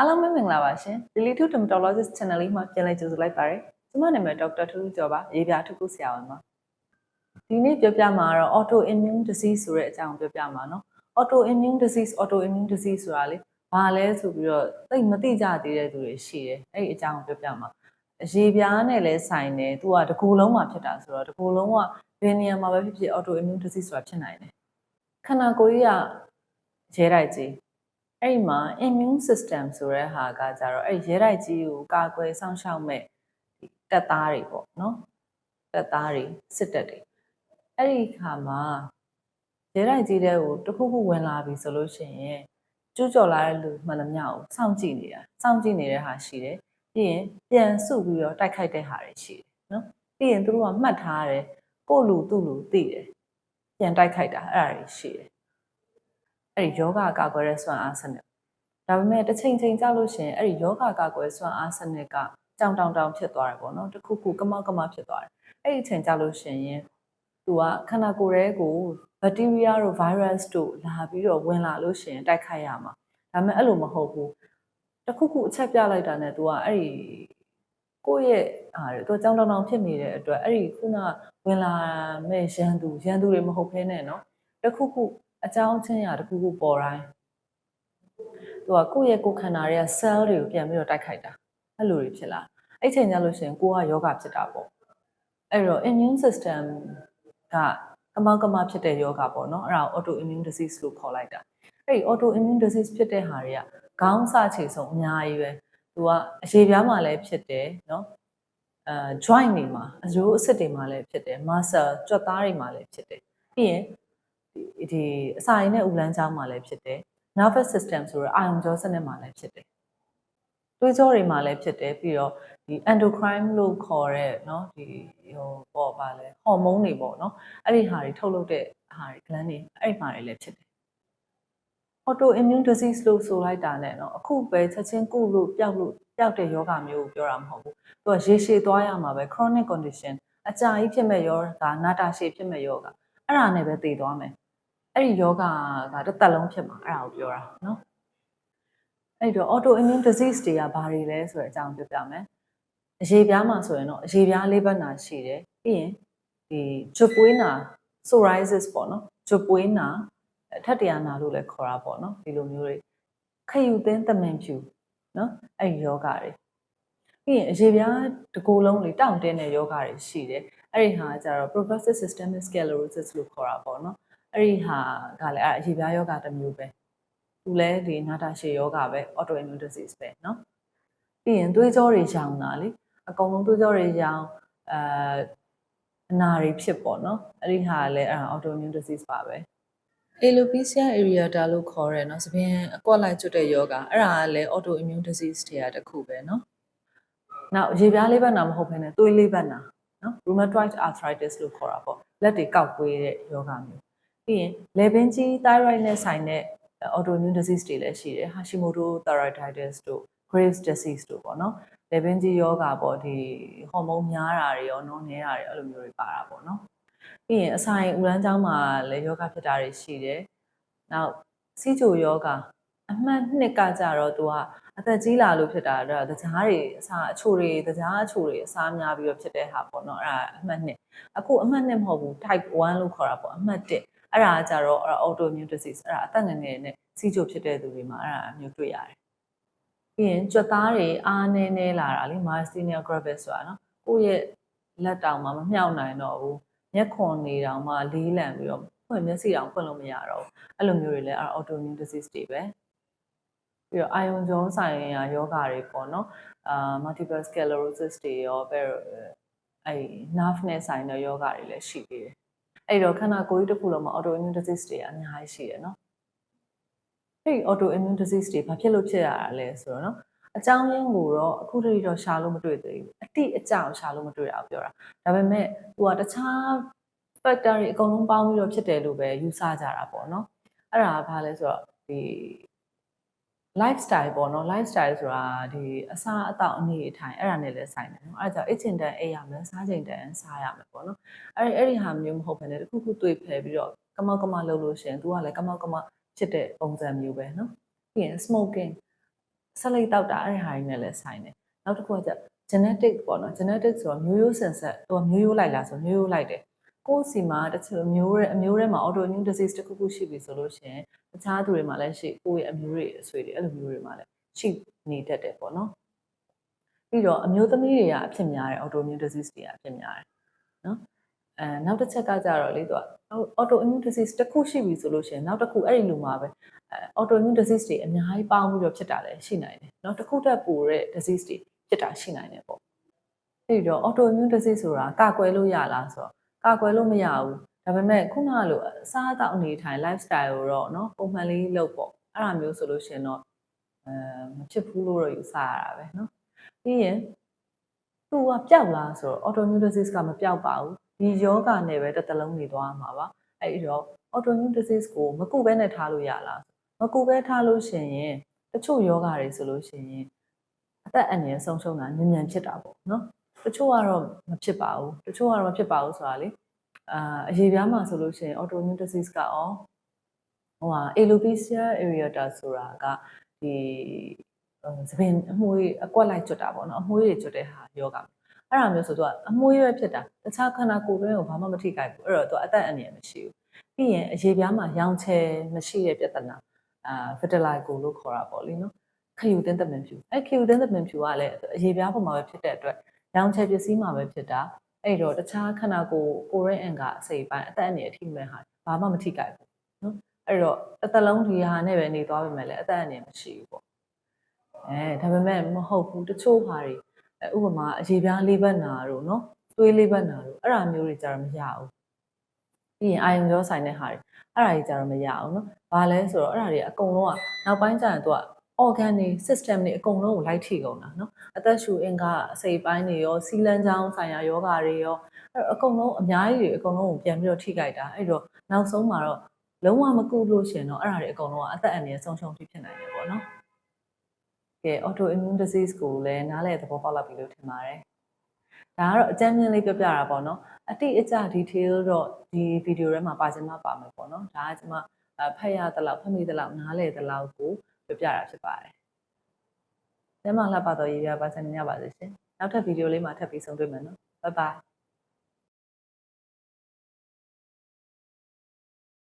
အားလုံးပဲမင်္ဂလာပါရှင် Delete Dermatologist Channel လေးမှာပြန်လည်ကြိုဆိုလိုက်ပါရစေ။ကျွန်မနာမည်ဒေါက်တာထူးထူးကျော်ပါရေပြားထုကုဆရာဝန်ပါ။ဒီနေ့ပြောပြမှာတော့ autoimmune disease ဆိုတဲ့အကြောင်းပြောပြမှာနော်။ autoimmune disease autoimmune disease ဆိုတာလေဘာလဲဆိုပြီးတော့သိမသိကြသေးတဲ့သူတွေရှိတယ်။အဲ့ဒီအကြောင်းပြောပြမှာ။ရေပြားနဲ့လည်းဆိုင်တယ်။သူကတကူလုံးမှာဖြစ်တာဆိုတော့တကူလုံးကဘယ်နေရာမှာပဲဖြစ်ဖြစ် autoimmune disease ဆိုတာဖြစ်နိုင်တယ်။ခန္ဓာကိုယ်ကြီးကရဲတိုက်ကြီး အဲ့ဒီမှာ immune system ဆိုတဲ့ဟာကကြတော့အဲ့ရဲတိုက်ကြီးကိုကာကွယ်စောင့်ရှောက်မဲ့တက်သားတွေပေါ့နော်တက်သားတွေစစ်တပ်တွေအဲ့ဒီခါမှာရဲတိုက်ကြီးတဲ့ကိုတစ်ခုခုဝင်လာပြီဆိုလို့ရှိရင်ကျူးကျော်လာတဲ့လူမှန်သမျှကိုစောင့်ကြည့်နေတာစောင့်ကြည့်နေတဲ့ဟာရှိတယ်ပြီးရင်ပြန်စုပြီးတော့တိုက်ခိုက်တဲ့ဟာတွေရှိတယ်နော်ပြီးရင်သူတို့ကမှတ်ထားတယ်ကိုယ့်လူသူ့လူသိတယ်ပြန်တိုက်ခိုက်တာအဲ့ဒါတွေရှိတယ် အဲ့ဒီယောဂကာကွယ်တဲ့စွမ်းအားစနစ်ဒါပေမဲ့တစ်ချိန်ချိန်ကြာလို့ရှိရင်အဲ့ဒီယောဂကာကွယ်စွမ်းအားစနစ်ကကြောင်တောင်တောင်ဖြစ်သွားတယ်ပေါ့နော်တစ်ခုခုကမောက်ကမဖြစ်သွားတယ်အဲ့ဒီအချိန်ကြာလို့ရှိရင်သူကခန္ဓာကိုယ်ရဲ့ကိုဘက်တီးရီးယားတို့ virus တို့လာပြီးတော့ဝင်လာလို့ရှိရင်တိုက်ခိုက်ရမှာဒါပေမဲ့အဲ့လိုမဟုတ်ဘူးတစ်ခုခုအချက်ပြလိုက်တာနဲ့ तू ကအဲ့ဒီကိုယ့်ရဲ့ဟာသူကြောင်တောင်တောင်ဖြစ်နေတဲ့အတွက်အဲ့ဒီခုနဝင်လာမဲ့ရန်သူရန်သူတွေမဟုတ်ဘဲနဲ့เนาะတစ်ခုခု အကြောင်းချင်းရာတစ်ခုခုပေါ်တိုင်းသူကကိုယ့်ရဲ့ကိုယ်ခန္ဓာရဲ့ cell တွေကိုပြန်ပြီးတော့တိုက်ခိုက်တာအဲ့လိုတွေဖြစ်လာအဲ့ချိန်ကျလို့ရှိရင်ကိုကယောဂဖြစ်တာပေါ့အဲ့တော့ immune system ကကမောက်ကမဖြစ်တဲ့ယောဂပေါ့နော်အဲ့ဒါ autoimmune disease လို့ခေါ်လိုက်တာအဲ့ဒီ autoimmune disease ဖြစ်တဲ့ဟာတွေကခေါင်းစခြေဆုံးအများကြီးပဲသူကအရေပြားမှာလည်းဖြစ်တယ်နော်အဲ joint တွေမှာအရိုးအဆစ်တွေမှာလည်းဖြစ်တယ် muscle ကြွက်သားတွေမှာလည်းဖြစ်တယ်ပြီးရင် ဒီဒီအစာရည်နဲ့ဥလန်းချောင်းမှာလည်းဖြစ်တယ် nervous system ဆိုတော့အာရုံကြောစနစ်မှာလည်းဖြစ်တယ်တွေးကြောတွေမှာလည်းဖြစ်တယ်ပြီးတော့ဒီ endocrine လို့ခေါ်တဲ့เนาะဒီဟိုပေါ့ပါလဲဟော်မုန်းတွေပေါ့เนาะအဲ့ဒီဟာတွေထုတ်လုပ်တဲ့ဟာတွေ gland တွေအဲ့ဒီမှာတွေလည်းဖြစ်တယ် autoimmune disease လို့ဆိုလိုက်တာနဲ့เนาะအခုပဲချက်ချင်းကုလို့ပျောက်လို့ပျောက်တဲ့ယောဂမျိုးကိုပြောတာမဟုတ်ဘူးသူကရေရှည်သွားရမှာပဲ chronic condition အကြာကြီးဖြစ်မဲ့ယောဂနာတာရှည်ဖြစ်မဲ့ယောဂအဲ့ဒါနဲ့ပဲတည်သွားမယ် အဲ့ဒီယောဂကတစ်သက်လုံးဖြစ်မှာအဲ့ဒါကိုပြောတာနော်အဲ့တော့ autoimmune disease တွေကဘာတွေလဲဆိုတဲ့အကြောင်းပြောပြမယ်အရေပြားမှာဆိုရင်တော့အရေပြားလေးဘက်နာရှိတယ်ပြီးရင်ဒီဂျွပွေးနာ psoriasis ပေါ့နော်ဂျွပွေးနာထက်တရားနာလို့လည်းခေါ်တာပေါ့နော်ဒီလိုမျိုးတွေခယူသင်းသမင်ဖြူနော်အဲ့ဒီယောဂတွေပြီးရင်အရေပြားတစ်ကိုယ်လုံးလေးတောင့်တင်းတဲ့ယောဂတွေရှိတယ်အဲ့ဒီဟာကျတော့ progressive systemic sclerosis လို့ခေါ်တာပေါ့နော် အဲ့ဒီဟာကလည်းအဲ့အရေပြားယောဂတစ်မျိုးပဲသူလည်းဒီနာတာရှည်ယောဂပဲ autoimmune disease ပဲเนาะပြီးရင်သွေးကြောတွေရောင်တာလေအကုန်လုံးသွေးကြောတွေရောင်အဲအနာတွေဖြစ်ပေါ့เนาะအဲ့ဒီဟာလည်းအဲ့ autoimmune disease ပါပဲ alopecia areata လို့ခေါ်ရဲเนาะသဖြင့်အကွက်လိုက်ကျွတ်တဲ့ယောဂအဲ့ဒါကလည်း autoimmune disease တွေကတစ်ခုပဲเนาะနောက်ရေပြားလေးဘက်နာမဟုတ်ဘဲနဲ့သွေးလေးဘက်နာเนาะ rheumatoid arthritis လို့ခေါ်တာပေါ့လက်တွေကောက်ကွေးတဲ့ယောဂမျိုး ပြီးရင်လေပင်ကြီး thyroid နဲ့ဆိုင်တဲ့ autoimmune disease တွေလည်းရှိတယ် Hashimoto thyroiditis တို့ Graves disease တို့ပေါ့နော်လေပင်ကြီးယောဂပေါ့ဒီဟော်မုန်းများတာတွေရောနော်နေတာတွေအဲ့လိုမျိုးတွေပါတာပေါ့နော်ပြီးရင်အဆိုင်ဥရမ်းချောင်းမှာလည်းယောဂဖြစ်တာတွေရှိတယ်နောက်စီချိုယောဂ အမှတ်နှစ်ကကြတော့သူကအသက်ကြီးလာလို့ဖြစ်တာတော့တကြားတွေအစာအချိုတွေတကြားအချိုတွေအစားများပြီးတော့ဖြစ်တဲ့ဟာပေါ့နော်အဲ့ဒါအမှတ်နှစ်အခုအမှတ်နှစ်မဟုတ်ဘူး type 1လို့ခေါ်တာပေါ့အမှတ်1အဲ့ဒါကြတော့ autoimmune disease အဲ့ဒါအသက်ငယ်ငယ်နဲ့စီချိုဖြစ်တဲ့သူတွေမှာအဲ့ဒါမျိုးတွေ့ရတယ်ပြီးရင်ကြွက်သားတွေအားနေနေလာတာလေ myasthenia gravis ဆိုတာနော်ကိုယ့်ရဲ့လက်တောင်မှမမြောက်နိုင်တော့ဘူးမျက်ခွန်နေတောင်မှလေးလံပြီးတော့ဖွင့်မျက်စိတောင်ဖွင့်လို့မရတော့ဘူးအဲ့လိုမျိုးတွေလည်း autoimmune disease တွေပဲ ပြီးတော့အာယုံကြောဆိုင်ရာယောဂတွေပေါ့နော်အာ multiple sclerosis တွေရောပဲအဲ nerve နဲ့ဆိုင်တဲ့ယောဂတွေလည်းရှိသေးတယ်အဲ့တော့ခန္ဓာကိုယ်ကြီးတစ်ခုလုံးမှာ autoimmune disease တွေအများကြီးရှိတယ်နော်အဲ့ autoimmune disease တွေဘာဖြစ်လို့ဖြစ်ရတာလဲဆိုတော့နော်အကြောင်းရင်းကိုတော့အခုတည်းတော့ရှာလို့မတွေ့သေးဘူးအတိအကျအောင်ရှာလို့မတွေ့တာပြောတာဒါပေမဲ့သူကတခြား factor တွေအကုန်လုံးပေါင်းပြီးတော့ဖြစ်တယ်လို့ပဲယူဆကြတာပေါ့နော်အဲ့ဒါကဘာလဲဆိုတော့ဒီ lifestyle ပေါ့နော် lifestyle ဆိုတာဒီအစားအသောက်အနေအထိုင်အဲ့ဒါနဲ့လည်းဆိုင်တယ်နော်အဲ့ဒါကြောင့်အိတ်ချင်တန်အိတ်ရမယ်စားချင်တန်စားရမယ်ပေါ့နော်အဲ့အဲ့ဒီဟာမျိုးမဟုတ်ဘဲနဲ့တခုခုတွေ့ဖယ်ပြီးတော့ကမောက်ကမလုပ်လို့ရှင်သူကလည်းကမောက်ကမဖြစ်တဲ့ပုံစံမျိုးပဲနော်ပြီးရင် smoking ဆက်လိုက်တောက်တာအဲ့ဒီဟာတွေနဲ့လည်းဆိုင်တယ်နောက်တစ်ခုကကျ genetic ပေါ့နော် genetic ဆိုတော့မျိုးရိုးဆင်ဆက်သူကမျိုးရိုးလိုက်လားဆိုမျိုးရိုးလိုက်တယ် ကိုယ်စီမှာတချို့မျိုးရဲအမျိုးထဲမှာ autoimmune disease တစ်ခုခုရှိပြီဆိုလို့ရှိရင်တခြားသူတွေမှာလည်းရှိကိုယ့်ရဲ့အမျိုးတွေအဆွေတွေအဲ့လိုမျိုးတွေမှာလည်းရှိနေတတ်တယ်ပေါ့နော်ပြီးတော့အမျိုးသမီးတွေကအဖြစ်များတယ် autoimmune disease တွေကအဖြစ်များတယ်နော်အဲနောက်တစ်ချက်ကကြတော့လေသူက autoimmune disease တစ်ခုရှိပြီဆိုလို့ရှိရင်နောက်တစ်ခုအဲ့ဒီလူမှာပဲအဲ autoimmune disease တွေအများကြီးပေါင်းပြီးတော့ဖြစ်တာလည်းရှိနိုင်တယ်เนาะတစ်ခုတက်ပိုတဲ့ disease တွေဖြစ်တာရှိနိုင်တယ်ပေါ့ပြီးတော့ autoimmune disease ဆိုတာကာကွယ်လို့ရလားဆိုတော့ ကာကွယ်လို့မရဘူးဒါပေမဲ့ခုနကလိုအစားအသောက်အနေထိုင် lifestyle ကိုတော့နော်ပုံမှန်လေးလုပ်ပေါ့အဲ့ဒါမျိုးဆိုလို့ရှင်တော့အဲမဖြစ်ဘူးလို့တော့ယူဆရတာပဲနော်ပြီးရင်သူကပျောက်လားဆိုတော့ autoimmune disease ကမပျောက်ပါဘူးဒီယောဂနဲ့ပဲတစ်သလုံးနေသွားမှာပါအဲ့ဒီတော့ autoimmune disease ကိုမကုဘဲနဲ့ထားလို့ရလားမကုဘဲထားလို့ရှင်ရင်တချို့ယောဂတွေဆိုလို့ရှင်ရင်အသက်အန္တရာယ်ဆုံးရှုံးတာမြန်မြန်ဖြစ်တာပေါ့နော် တချို့ကတော့မဖြစ်ပါဘူးတချို့ကတော့မဖြစ်ပါဘူးဆိုတာလေအာအရေးပြားမှာဆိုလို့ရှိရင် autoimmune disease ကအောဟိုဟာ alopecia areata ဆိုတာကဒီသပင်အမွှေးအကွက်လိုက်ကျွတ်တာပေါ့နော်အမွှေးတွေကျွတ်တဲ့ဟာယောဂအဲ့ဒါမျိုးဆိုတော့အမွှေးပဲဖြစ်တာတခြားခန္ဓာကိုယ်တွင်းကိုဘာမှမထိခိုက်ဘူးအဲ့တော့သူအသက်အန္တရာယ်မရှိဘူးပြီးရင်အရေပြားမှာရောင်ချယ်မရှိတဲ့ပြဿနာအာ vitiligo လို့ခေါ်တာပေါ့လေနော်ခယူတင်းသမင်ဖြူအဲ့ခယူတင်းသမင်ဖြူကလည်းအရေပြားပေါ်မှာပဲဖြစ်တဲ့အတွက် ရောင်ချယ်ပစ္စည်းမှာပဲဖြစ်တာအဲ့တော့တခြားခန္ဓာကိုယ်ကိုရင်းအင်ကအစိပ်ပိုင်းအသက်အန္တရာယ်ထိမဲ့ဟာဘာမှမထိခိုက်ဘူးနော်အဲ့တော့အသက်လုံးဒီဟာနဲ့ပဲနေသွားပြီမဲ့လည်းအသက်အန္တရာယ်မရှိဘူးပေါ့အဲဒါပေမဲ့မဟုတ်ဘူးတချို့ဟာတွေဥပမာအရေပြားလေးဘက်နာတို့နော်သွေးလေးဘက်နာတို့အဲ့ဒါမျိုးတွေကြတော့မရဘူးပြီးရင်အာယုံကြောဆိုင်တဲ့ဟာတွေအဲ့ဒါတွေကြတော့မရအောင်နော်။ဘာလဲဆိုတော့အဲ့ဒါတွေအကုန်လုံးကနောက်ပိုင်းကျရင်သူက organ တွေ system တွေအကုန်လုံးကိုလိုက်ထိကုန်တာနော်။အသက်ရှူအင်ကအစိပ်ပိုင်းတွေရောစီလန်းချောင်းဆိုင်ရာယောဂတွေရောအဲ့အကုန်လုံးအများကြီးတွေအကုန်လုံးကိုပြန်ပြီးတော့ထိခိုက်တာ။အဲ့တော့နောက်ဆုံးမှာတော့လုံးဝမကုလို့ရှင်တော့အဲ့ဒါတွေအကုန်လုံးကအသက်အန္တရာယ်ဆုံးရှုံးဖြစ်နိုင်တယ်ပေါ့နော်။ကဲ autoimmune disease ကိုလည်းနားလည်သဘောပေါက်လာပြီလို့ထင်ပါတယ်။ဒါကတော့အကြမ်းမြင်လေးပြောပြတာပေါ့နော်အတိအကျ detail တော့ဒီဗီဒီယိုထဲမှာပါချင်မှပါမယ်ပေါ့နော်ဒါကကျွန်မဖတ်ရသလောက်ဖတ်မိသလောက်နားလည်သလောက်ကို ပြောပြတာဖြစ်ပါတယ်။ကျမလှပတော့ရေးပြပါစနေရပါစေရှင်။နောက်ထပ်ဗီဒီယိုလေးမှာထပ်ပြီးဆုံတွေ့မယ်နော်။ Bye bye